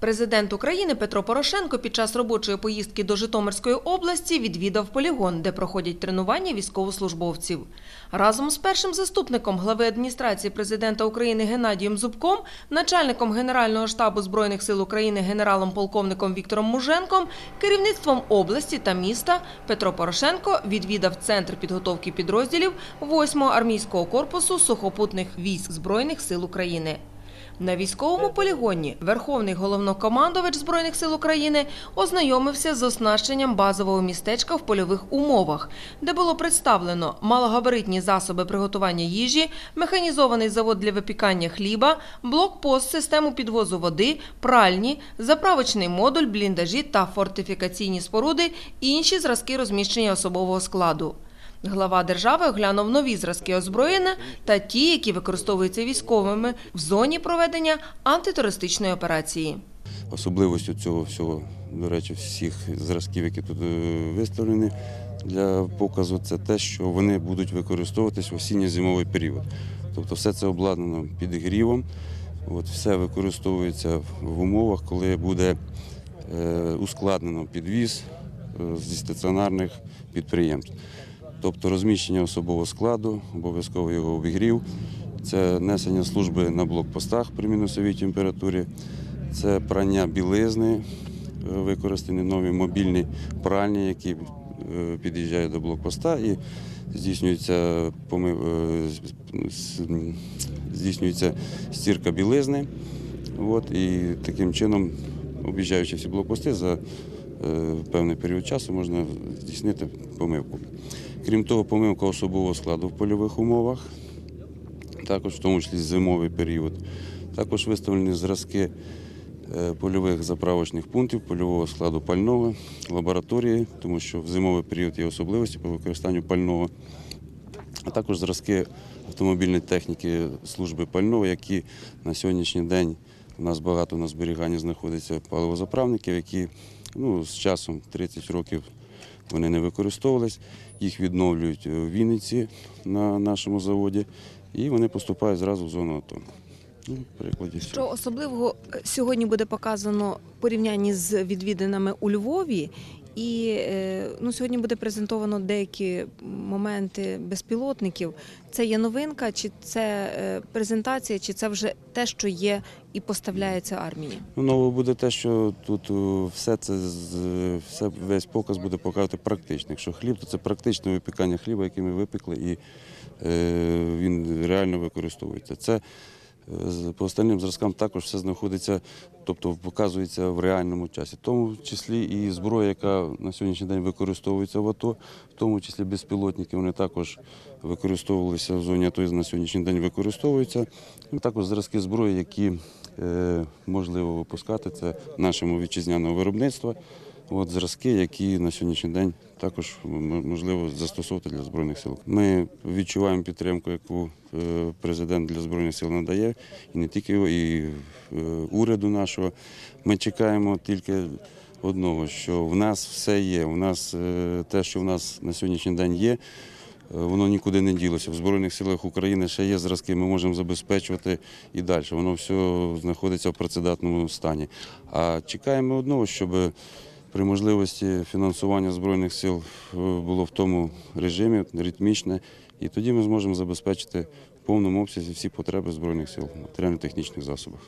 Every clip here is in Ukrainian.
Президент України Петро Порошенко під час робочої поїздки до Житомирської області відвідав полігон, де проходять тренування військовослужбовців. Разом з першим заступником глави адміністрації президента України Геннадієм Зубком, начальником Генерального штабу Збройних сил України генералом-полковником Віктором Муженком, керівництвом області та міста Петро Порошенко відвідав центр підготовки підрозділів 8-го армійського корпусу сухопутних військ Збройних сил України. На військовому полігоні Верховний головнокомандувач Збройних сил України ознайомився з оснащенням базового містечка в польових умовах, де було представлено малогабаритні засоби приготування їжі, механізований завод для випікання хліба, блокпост, систему підвозу води, пральні, заправочний модуль, бліндажі та фортифікаційні споруди, інші зразки розміщення особового складу. Глава держави оглянув нові зразки озброєння та ті, які використовуються військовими в зоні проведення антитерористичної операції. Особливостю цього всього, до речі, всіх зразків, які тут е, виставлені для показу, це те, що вони будуть використовуватись в осінньо-зимовий період. Тобто все це обладнано підігрівом, от, все використовується в умовах, коли буде е, ускладнено підвіз е, зі стаціонарних підприємств. Тобто розміщення особового складу, обов'язково його обігрів, це несення служби на блокпостах при мінусовій температурі, це прання білизни, е, використані нові мобільні пральні, які е, під'їжджають до блокпоста і здійснюється, е, здійснюється стірка білизни. От, і таким чином, об'їжджаючи всі блокпости, за певний період часу можна здійснити помивку. Крім того, помивка особового складу в польових умовах, також в тому числі зимовий період. Також виставлені зразки е, польових заправочних пунктів, польового складу пального, лабораторії, тому що в зимовий період є особливості по використанню пального, а також зразки автомобільної техніки служби пального, які на сьогоднішній день у нас багато на зберіганні знаходиться паливозаправників, які ну, з часом 30 років вони не використовувались, їх відновлюють в Вінниці на нашому заводі, і вони поступають зразу в зону АТО. Ну, прикладі. Що особливого сьогодні буде показано в порівнянні з відвідинами у Львові, і е, ну, сьогодні буде презентовано деякі моменти безпілотників. Це є новинка, чи це е, презентація, чи це вже те, що є і поставляється армії? Ну, нове буде те, що тут все це все, весь показ буде показувати практично. Якщо хліб, то це практичне випікання хліба, який ми випекли, і е, він реально використовується. Це е, по останнім зразкам також все знаходиться, тобто показується в реальному часі. В тому числі і зброя, яка на сьогоднішній день використовується в АТО, в тому числі безпілотники, вони також використовувалися в зоні АТО і на сьогоднішній день використовуються. Також зразки зброї, які е, можливо випускати, це нашого вітчизняного виробництва. От зразки, які на сьогоднішній день також можливо застосовувати для збройних сил. Ми відчуваємо підтримку, яку е, президент для збройних сил надає, і не тільки його, і е, уряду нашого. Ми чекаємо тільки одного, що в нас все є. У нас е, те, що в нас на сьогоднішній день є. Воно нікуди не ділося. В Збройних силах України ще є зразки, ми можемо забезпечувати і далі. Воно все знаходиться в працедатному стані. А чекаємо одного, щоб при можливості фінансування Збройних сил е, було в тому режимі, ритмічне, і тоді ми зможемо забезпечити в повному обсязі всі потреби Збройних сил в матеріально-технічних засобах.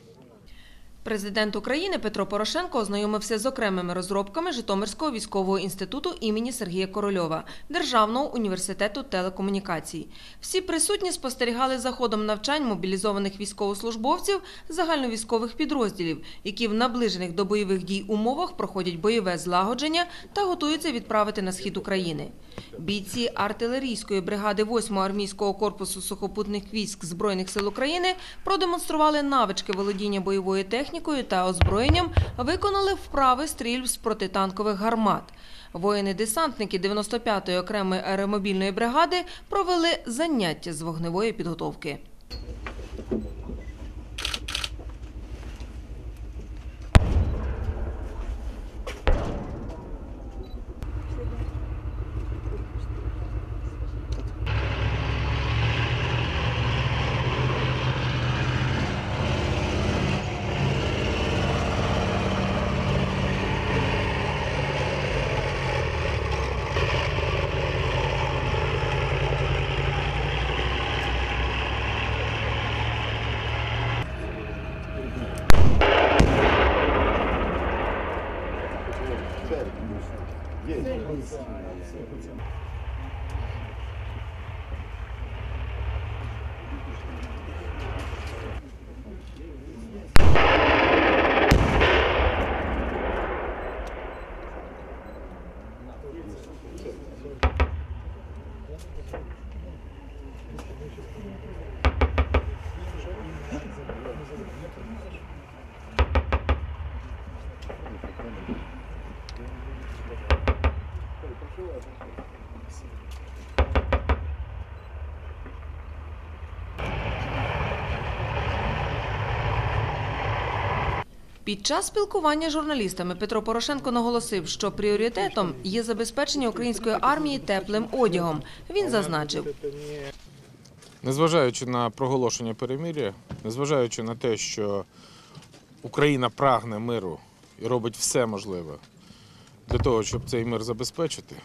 Президент України Петро Порошенко ознайомився з окремими розробками Житомирського військового інституту імені Сергія Корольова Державного університету телекомунікацій. Всі присутні спостерігали за ходом навчань мобілізованих військовослужбовців загальновійськових підрозділів, які в наближених до бойових дій умовах проходять бойове злагодження та готуються відправити на схід України. Бійці артилерійської бригади 8-го армійського корпусу сухопутних військ Збройних сил України продемонстрували навички володіння бойовою технікою та озброєнням, виконали вправи стрільб з протитанкових гармат. Воїни-десантники 95-ї окремої аеромобільної бригади провели заняття з вогневої підготовки. Під час спілкування з журналістами Петро Порошенко наголосив, що пріоритетом є забезпечення української армії теплим одягом. Він зазначив, Незважаючи на проголошення перемир'я, незважаючи на те, що Україна прагне миру і робить все можливе для того, щоб цей мир забезпечити,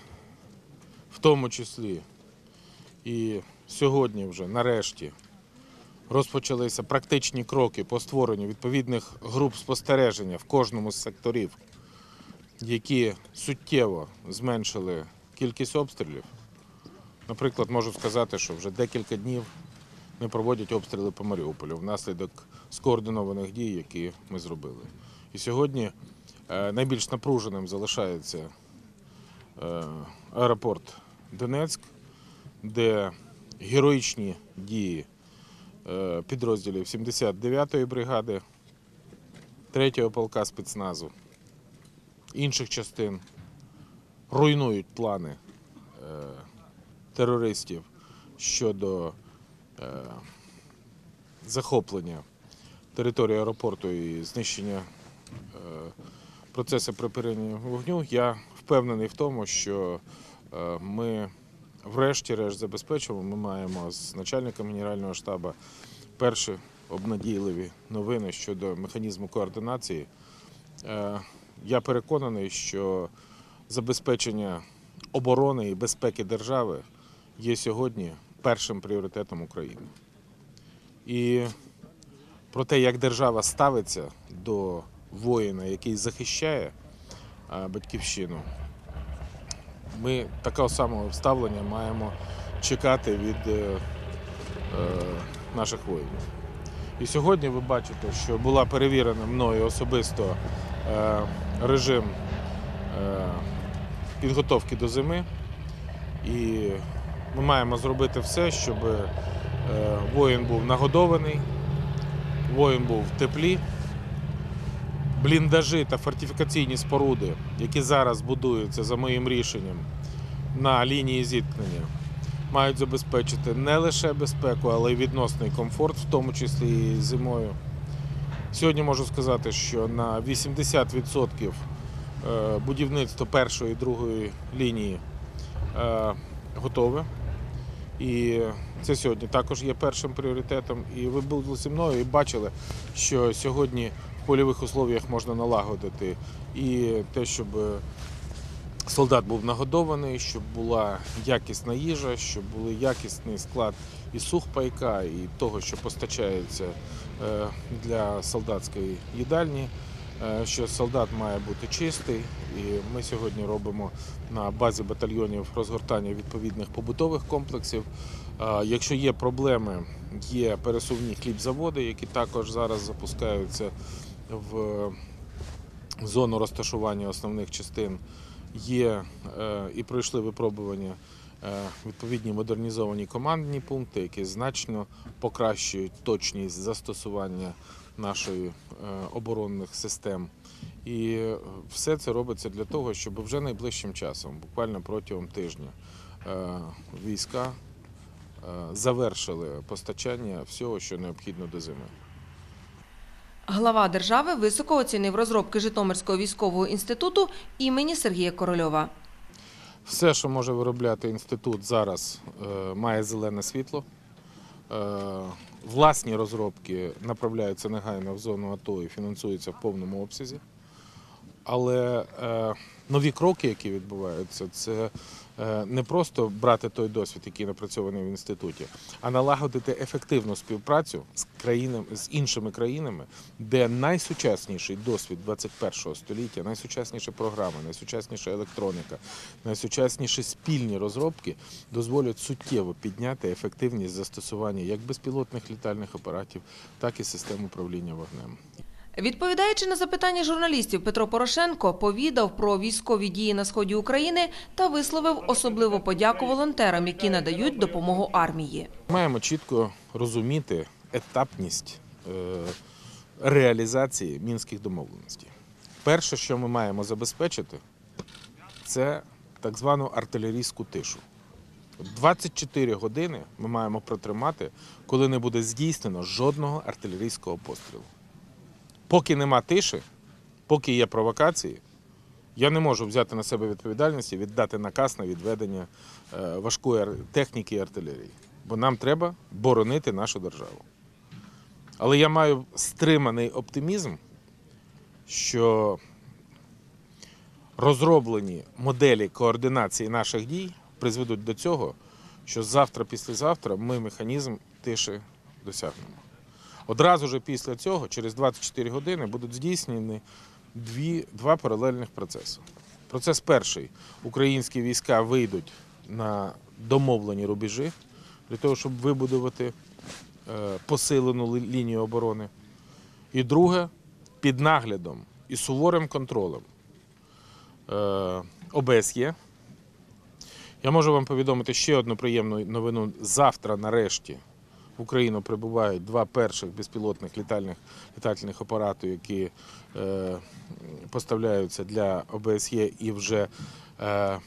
в тому числі і сьогодні вже нарешті розпочалися практичні кроки по створенню відповідних груп спостереження в кожному з секторів, які суттєво зменшили кількість обстрілів. Наприклад, можу сказати, що вже декілька днів не проводять обстріли по Маріуполю внаслідок скоординованих дій, які ми зробили. І сьогодні е, найбільш напруженим залишається е, аеропорт Донецьк, де героїчні дії підрозділів 79-ї бригади, 3-го полка спецназу, інших частин руйнують плани е, терористів щодо е, захоплення території аеропорту і знищення е, процесу припинення вогню, я впевнений в тому, що е, ми врешті-решт забезпечимо. Ми маємо з начальником Генерального штабу перші обнадійливі новини щодо механізму координації. Е, Я переконаний, що забезпечення оборони і безпеки держави є сьогодні першим пріоритетом України. І про те, як держава ставиться до воїна, який захищає батьківщину, ми такого самого ставлення маємо чекати від е, е, наших воїнів. І сьогодні ви бачите, що була перевірена мною особисто е, режим е, підготовки до зими. І ми маємо зробити все, щоб е, воїн був нагодований, воїн був в теплі. Бліндажі та фортифікаційні споруди, які зараз будуються за моїм рішенням на лінії зіткнення, мають забезпечити не лише безпеку, але й відносний комфорт, в тому числі і зимою. Сьогодні можу сказати, що на 80% е, будівництво першої і другої лінії е, готове. І це сьогодні також є першим пріоритетом. І ви були зі мною і бачили, що сьогодні польових условіях можна налагодити і те, щоб солдат був нагодований, щоб була якісна їжа, щоб був якісний склад і сухпайка, і того, що постачається е, для солдатської їдальні. е, Що солдат має бути чистий, і ми сьогодні робимо на базі батальйонів розгортання відповідних побутових комплексів. Якщо є проблеми, є пересувні хлібзаводи, які також зараз запускаються в зону розташування основних частин. Є е, і пройшли випробування е, відповідні модернізовані командні пункти, які значно покращують точність застосування нашої е, оборонних систем. І все це робиться для того, щоб вже найближчим часом, буквально протягом тижня, війська завершили постачання всього, що необхідно до зими. Глава держави високо оцінив розробки Житомирського військового інституту імені Сергія Корольова. Все, що може виробляти інститут зараз, е, має зелене світло. Е, Власні розробки направляються негайно в зону АТО і фінансуються в повному обсязі. Але е, нові кроки, які відбуваються, це не просто брати той досвід, який напрацьований в інституті, а налагодити ефективну співпрацю з країнами з іншими країнами, де найсучасніший досвід 21 століття, найсучасніші програми, найсучасніша електроніка, найсучасніші спільні розробки дозволять суттєво підняти ефективність застосування як безпілотних літальних апаратів, так і систем управління вогнем. Відповідаючи на запитання журналістів, Петро Порошенко повідав про військові дії на сході України та висловив особливу подяку волонтерам, які надають допомогу армії. Маємо чітко розуміти етапність е, реалізації мінських домовленостей. Перше, що ми маємо забезпечити, це так звану артилерійську тишу. 24 години ми маємо протримати, коли не буде здійснено жодного артилерійського пострілу. Поки нема тиші, поки є провокації, я не можу взяти на себе відповідальність і віддати наказ на відведення е, важкої техніки і артилерії. Бо нам треба боронити нашу державу. Але я маю стриманий оптимізм, що розроблені моделі координації наших дій призведуть до цього, що завтра, післязавтра ми механізм тиші досягнемо. Одразу ж після цього, через 24 години, будуть здійснені дві, два паралельних процеси. Процес перший: українські війська вийдуть на домовлені рубежі для того, щоб вибудувати е, посилену лінію оборони. І друге, під наглядом і суворим контролем е, ОБСЄ. Я можу вам повідомити ще одну приємну новину. Завтра, нарешті, в Україну прибувають два перших безпілотних літальних літальних апарату, які е, поставляються для ОБСЄ і вже е,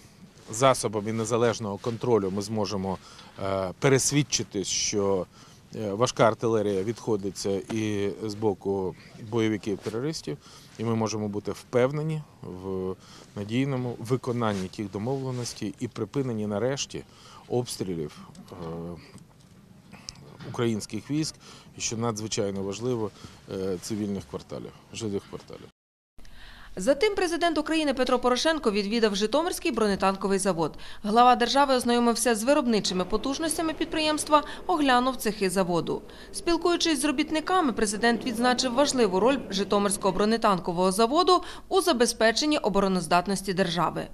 засобами незалежного контролю ми зможемо е, пересвідчити, що е, важка артилерія відходиться і з боку бойовиків-терористів, і ми можемо бути впевнені в надійному виконанні тих домовленостей і припиненні нарешті обстрілів е, українських військ, і що надзвичайно важливо е, цивільних кварталів, жилих кварталів. Затим президент України Петро Порошенко відвідав Житомирський бронетанковий завод. Глава держави ознайомився з виробничими потужностями підприємства, оглянув цехи заводу. Спілкуючись з робітниками, президент відзначив важливу роль Житомирського бронетанкового заводу у забезпеченні обороноздатності держави.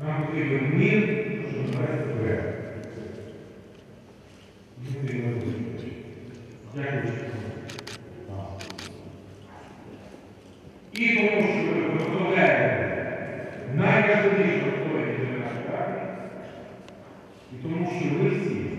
Нам потрібен мир, щоб Дякую. І тому, що ми представляємо найважливіше для нашої армії, і тому, що ви всі.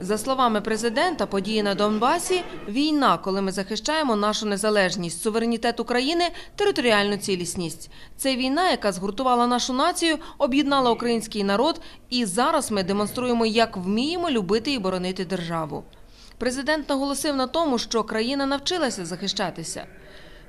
За словами президента, події на Донбасі – війна, коли ми захищаємо нашу незалежність, суверенітет України, територіальну цілісність. Це війна, яка згуртувала нашу націю, об'єднала український народ, і зараз ми демонструємо, як вміємо любити і боронити державу. Президент наголосив на тому, що країна навчилася захищатися.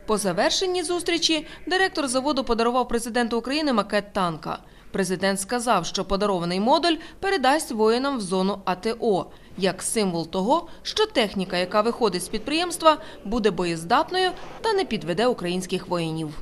По завершенні зустрічі директор заводу подарував президенту України макет танка. Президент сказав, що подарований модуль передасть воїнам в зону АТО як символ того, що техніка, яка виходить з підприємства, буде боєздатною та не підведе українських воїнів.